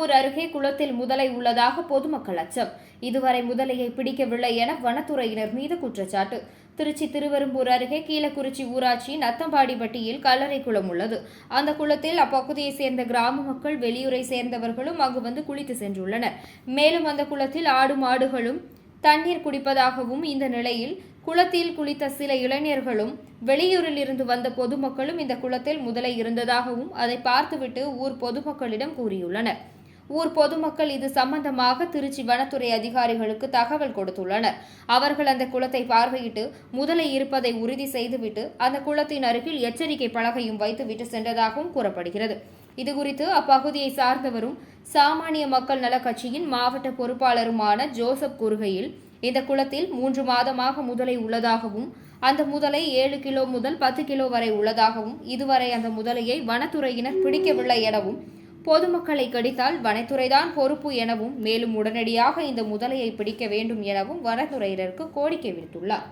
அருகே குளத்தில் முதலை உள்ளதாக பொதுமக்கள் அச்சம். இதுவரை முதலையை பிடிக்கவில்லை என வனத்துறையினர் மீது குற்றச்சாட்டு. திருச்சி திருவெரும்பூர் அருகே கீழக்குறிச்சி ஊராட்சி நத்தம்பாடிப்பட்டியில் கல்லறை குளம் உள்ளது. அந்த குளத்தில் அப்பகுதியைச் சேர்ந்த கிராம மக்கள் வெளியூரை சேர்ந்தவர்களும் அங்கு வந்து குளித்து சென்றுள்ளனர். மேலும் அந்த குளத்தில் ஆடு மாடுகளும் தண்ணீர் குடிப்பதாகவும் இந்த நிலையில் குளத்தில் குளித்த சில இளைஞர்களும் வெளியூரில் இருந்து வந்த பொதுமக்களும் இந்த குளத்தில் முதலை இருந்ததாகவும் அதை பார்த்துவிட்டு ஊர் பொதுமக்களிடம் கூறியுள்ளனர். ஊர் பொதுமக்கள் இது சம்பந்தமாக திருச்சி வனத்துறை அதிகாரிகளுக்கு தகவல் கொடுத்துள்ளனர். அவர்கள் அந்த குளத்தை பார்வையிட்டு முதலை இருப்பதை உறுதி செய்துவிட்டு அந்த குளத்தின் அருகில் எச்சரிக்கை பலகையும் வைத்துவிட்டு சென்றதாகவும் கூறப்படுகிறது. இதுகுறித்து அப்பகுதியை சார்ந்தவரும் சாமானிய மக்கள் நலக் கட்சியின் மாவட்ட பொறுப்பாளருமான ஜோசப் கூறுகையில் இந்த குளத்தில் மூன்று மாதமாக முதலை உள்ளதாகவும் அந்த முதலை ஏழு கிலோ முதல் பத்து கிலோ வரை உள்ளதாகவும் இதுவரை அந்த முதலையை வனத்துறையினர் பிடிக்கவில்லை எனவும் பொதுமக்களை கடித்தால் வனத்துறைதான் பொறுப்பு எனவும் மேலும் உடனடியாக இந்த முதலையை பிடிக்க வேண்டும் எனவும் வனத்துறையினருக்கு கோரிக்கை விடுத்துள்ளார்.